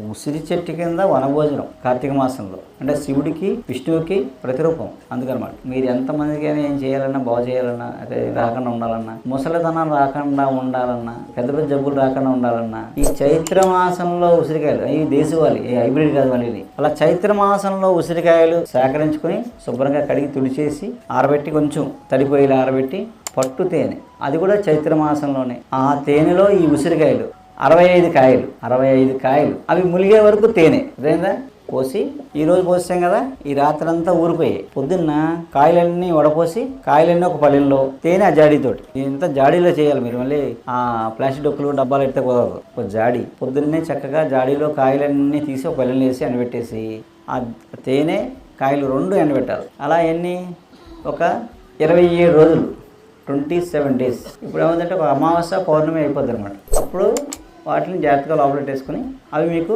ఉసిరి చెట్టు కింద వనభోజనం కార్తీక మాసంలో. అంటే శివుడికి విష్ణువుకి ప్రతిరూపం. అందుకనమాట. మీరు ఎంతమందికైనా ఏం చేయాలన్నా బాగు చేయాలన్నా అదే రాకుండా ఉండాలన్నా ముసలితనం రాకుండా ఉండాలన్నా పెద్ద పెద్ద జబ్బులు రాకుండా ఉండాలన్నా ఈ చైత్ర మాసంలో ఉసిరికాయలు ఈ దేశవాళి ఈ హైబ్రిడ్ కాదు మళ్ళీ అలా చైత్ర మాసంలో ఉసిరికాయలు సేకరించుకొని శుభ్రంగా కడిగి తుడిచేసి ఆరబెట్టి కొంచెం తడిపోయేలా ఆరబెట్టి పట్టు తేనె. అది కూడా చైత్ర మాసంలోనే. ఆ తేనెలో ఈ ఉసిరికాయలు అరవై ఐదు కాయలు అరవై ఐదు కాయలు. అవి ములిగే వరకు తేనె. అదేందా పోసి ఈ రోజు పోసాం కదా ఈ రాత్రంతా ఊరిపోయాయి. పొద్దున్న కాయలన్నీ వడపోసి కాయలన్నీ ఒక పల్లెల్లో తేనె ఆ జాడీతోటి. ఇంత జాడీలో చేయాలి మీరు మళ్ళీ ఆ ప్లాస్టిక్ డొక్కులు డబ్బాలు పెడితే కుదరదు. ఒక జాడీ. పొద్దున్నే చక్కగా జాడీలో కాయలన్నీ తీసి ఒక పల్లెలు వేసి ఎండబెట్టేసి ఆ తేనె కాయలు రెండు ఎండబెట్టాలి. అలా ఎన్ని? ఒక ఇరవై ఏడు రోజులు. Twenty seven days. ఇప్పుడు ఏమంటే ఒక అమావాస్య పౌర్ణమి అయిపోద్ది అనమాట అప్పుడు వాటిని జాగ్రత్తగా లోపల పెట్టేసుకుని అవి మీకు